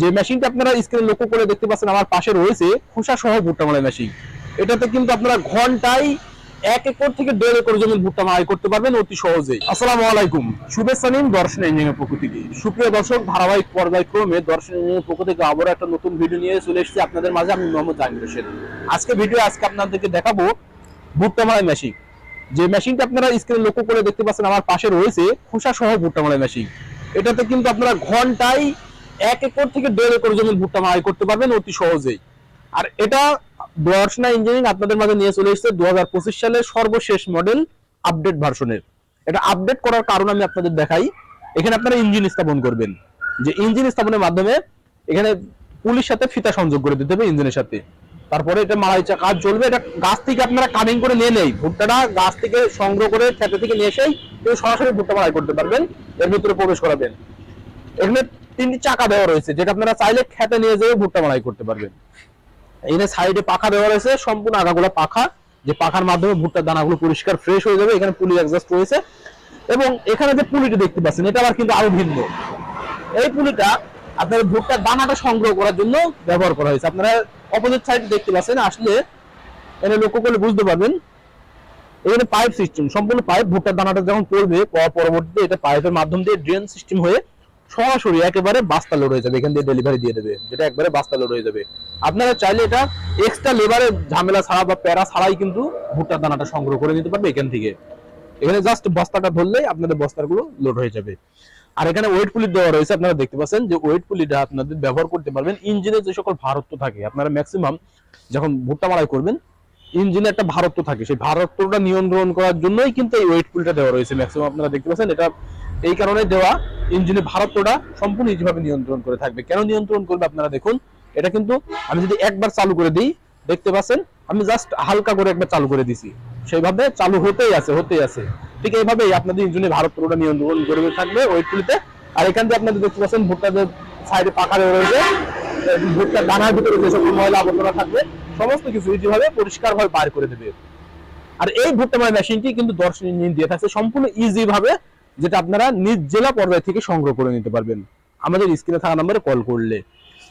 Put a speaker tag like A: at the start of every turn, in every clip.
A: যে মেশিনটা আপনারা স্ক্রিনে লক্ষ্য করে দেখতে পাচ্ছেন, আমার পাশে রয়েছে খোসা সহ ভুট্টা মারাই মেশিন এটাতে কিন্তু আপনারা ঘন্টায় এক একর থেকে দেড় একর জমির ভুট্টা মারাই করতে পারবেন অতি সহজেই। আসসালামু আলাইকুম। শুভেচ্ছা নিন দর্শন ইঞ্জিনিয়ার পক্ষ থেকে। সুপ্রিয় দর্শক, ধারাবাহিক পর্যায়ক্রমে দর্শন ইঞ্জিনিয়ার পক্ষ থেকে আবারও একটা নতুন ভিডিও নিয়ে চলে এসেছি আপনাদের মাঝে। আমি মোহাম্মদ জাহাঙ্গীর হোসেন। আজকে ভিডিও আজকে আপনাদেরকে দেখাবো ভুট্টা মারাই মেশিন যে মেশিনটা আপনারা স্ক্রিনে লক্ষ্য করে দেখতে পাচ্ছেন, আমার পাশে রয়েছে খোসা সহ ভুট্টা মারাই মেশিন এটাতে কিন্তু আপনারা ঘন্টায় এক একর থেকে দেড় একর জমির ভুট্টা মারাই করতে পারবেন অতি সহজেই। আর এটা দর্শনা ইঞ্জিনিয়ারিং আপনাদের মাঝে নিয়ে চলে এসেছে দু সালের সর্বশেষ মডেল আপডেট ভার্সনের। এটা আপডেট করার কারণ আমি আপনাদের দেখাই। এখানে আপনারা ইঞ্জিন স্থাপন করবেন। যে ইঞ্জিন স্থাপনের মাধ্যমে এখানে পুলিশ সাথে ফিতা সংযোগ করে দিতে হবে ইঞ্জিনের সাথে। তারপরে এটা মারাই কাজ চলবে। এটা গাছ থেকে আপনারা কাটিং করে নিয়ে নেই। ভুট্টাটা গাছ থেকে সংগ্রহ করে খেতে থেকে নিয়ে এসেই কেউ সরাসরি ভুট্টা মারাই করতে পারবেন। এর ভিতরে প্রবেশ করাবেন। এখানে তিনটি চাকা দেওয়া রয়েছে যেটা আপনারা চাইলে খেতে নিয়ে যেয়ে ভুট্টা মারাই করতে পারবেন। এখানে সাইডে পাখা দেওয়া রয়েছে সম্পূর্ণ আগাগুলো পাখা, যে পাখার মাধ্যমে ভুট্টার দানাগুলো পরিষ্কার ফ্রেশ হয়ে যাবে, এখানে পুলি এক্সস্ট রয়েছে এবং এখানে যে পুলিটা দেখতে পাচ্ছেন, এটা আবার কিন্তু আরও ভিন্ন। এই পুলিটা আপনার ভুট্টার দানাটা সংগ্রহ করার জন্য ব্যবহার করা হয়েছে। আপনারা অপোজিট সাইড দেখতে পাচ্ছেন, আসলে এখানে লক্ষ্য করলে বুঝতে পারবেন, এখানে পাইপ সিস্টেম সম্পূর্ণ পাইপ ভুট্টার দানাটা যখন পড়বে পরবর্তীতে এটা পাইপের মাধ্যম দিয়ে ড্রেন সিস্টেম হয়ে সরাসরি একেবারে বাস্তা লোড হয়ে যাবে, এখান দিয়ে ডেলিভারি দিয়ে দেবে, যেটা একবারে বাস্তা লোড হয়ে যাবে। আপনারা চাইলে এটা এক্সট্রা লেবারের ঝামেলা ছাড়া বা প্যারা ছাড়াই কিন্তু ভুট্টার দানাটা সংগ্রহ করে নিতে পারবে এখান থেকে। এখানে জাস্ট বস্তাটা ধরলেই আপনাদের বস্তাগুলো লোড হয়ে যাবে। আর এখানে ওয়েট পুলি দেওয়া রয়েছে, আপনারা দেখতে পাচ্ছেন যে ওয়েট পুলিটা আপনাদের ব্যবহার করতে পারবেন, ইঞ্জিনে যে সকল ভারত্ব থাকে, আপনারা ম্যাক্সিমাম যখন ভুট্টা মারাই করবেন, ইঞ্জিনে একটা ভারত্ব থাকে, সেই ভারত্বটা নিয়ন্ত্রণ করার জন্যই কিন্তু এই ওয়েট পুলিটা দেওয়া রয়েছে ম্যাক্সিমাম আপনারা দেখতে পাচ্ছেন এটা এই কারণে দেওয়া ইঞ্জিনের ভারত্বটা সম্পূর্ণ ইজিভাবে নিয়ন্ত্রণ করে থাকবে। কেন নিয়ন্ত্রণ করবে আপনারা দেখুন? এটা কিন্তু আমি যদি একবার চালু করে দিই, দেখতে পাচ্ছেন, আমি জাস্ট হালকা করে একবার চালু করে দিছি। সেইভাবে চালু হতেই আছে হতেই আছে। ঠিক এইভাবেই আপনাদের ইঞ্জিনের ভারত্বটা নিয়ন্ত্রণ করে থাকবে ওয়েট পুলিতে। আর এখান থেকে আপনাদের দেখতে পাচ্ছেন ভুট্টাদের সাইডে পাকা রয়েছে ভুট্টার দানার ভিতরে যে সকল ময়লা আবর্জনা থাকবে, সমস্ত কিছু ইজিভাবে পরিষ্কার ভাবে বার করে দেবে। আর এই ভুট্টা মারা মেশিনটি কিন্তু দর্শন ইঞ্জিন দিয়ে থাকছে, সম্পূর্ণ ইজি ভাবে যেটা আপনারা নিজ জেলা পর্যায় থেকে সংগ্রহ করে নিতে পারবেন। আমাদের স্ক্রিনে থাকা নম্বরে কল করলে।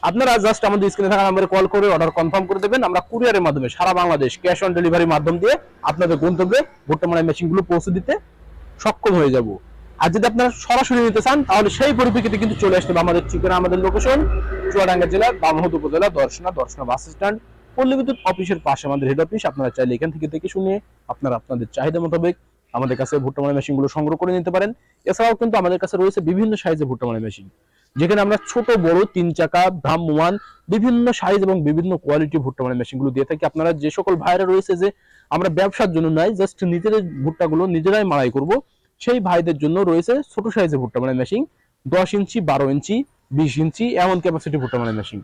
A: আপনারা জাস্ট আমাদের স্ক্রিনে থাকা নম্বরে কল করে অর্ডার কনফার্ম করে দেবেন। আমরা কুরিয়ারের মাধ্যমে সারা বাংলাদেশ ক্যাশ অন ডেলিভারির মাধ্যম দিয়ে আপনাদের গন্তব্যে ভুট্টা মারা মেশিনগুলো পৌঁছে দিতে সক্ষম হয়ে যাব। আর যদি আপনারা সরাসরি নিতে চান, তাহলে সেই পরিপ্রেক্ষিতে কিন্তু চলে আসতে হবে আমাদের ঠিকানা, আমাদের লোকেশন চুয়াডাঙ্গা জেলার বামহদ উপজেলা, দর্শনা দর্শনা বাস স্ট্যান্ড পল্লী বিদ্যুৎ অফিসের পাশে আমাদের হেড অফিস আপনারা চাইলে এখান থেকে দেখে শুনে আপনারা আপনাদের চাহিদা মোতাবেক আমাদের কাছে ভুট্টা মারা মেশিনগুলো সংগ্রহ করে নিতে পারেন। এছাড়াও কিন্তু আমাদের কাছে রয়েছে বিভিন্ন সাইজের ভুট্টা মারা মেশিন। যেখানে আমরা ছোট, বড়, তিন চাকা ভ্রাম্যমান বিভিন্ন সাইজ এবং বিভিন্ন কোয়ালিটি ভুট্টা মারা মেশিনগুলো দিয়ে থাকি। আপনারা যে সকল ভাইরা রয়েছে যে আমরা ব্যবসার জন্য নাই জাস্ট নিজেদের ভুট্টাগুলো নিজেরাই মারাই করব। সেই ভাইদের জন্য রয়েছে ছোট সাইজের ভুট্টা মারা মেশিন। দশ ইঞ্চি, বারো ইঞ্চি, বিশ ইঞ্চি, এমন ক্যাপাসিটি ভুট্টা মারা মেশিন।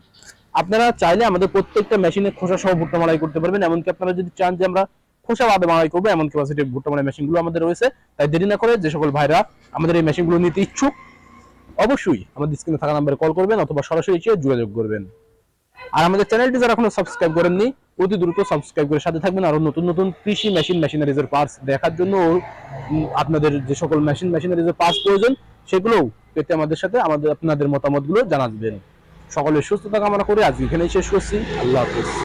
A: আপনারা চাইলে আমাদের প্রত্যেকটা মেশিনে খোসা সহ ভুট্টা মারাই করতে পারবেন। এমনকি আপনারা যদি চান যে আমরা খোসা বাদে মারাই করব এমন ক্যাপাসিটি ভুট্টা মারাই মেশিনগুলো আমাদের রয়েছে। তাই দেরি না করে যে সকল ভাইরা আমাদের এই মেশিনগুলো নিতে ইচ্ছুক, অবশ্যই আমাদের স্ক্রিনে থাকা নাম্বারে কল করবেন অথবা সরাসরি এসে যোগাযোগ করবেন। আর আমাদের চ্যানেলটি যারা এখনও সাবস্ক্রাইব করেননি, অতি দ্রুত সাবস্ক্রাইব করে সাথে থাকবেন। আরও নতুন নতুন কৃষি মেশিন মেশিনারিজের পার্টস দেখার জন্য আপনাদের যে সকল মেশিন মেশিনারিজের পার্টস প্রয়োজন, সেগুলোও পেতে আমাদের সাথে আমাদের, আপনাদের মতামতগুলো জানাবেন। সকলের সুস্থতা কামনা করে আজ এখানেই শেষ করছি। আল্লাহ হাফিজ।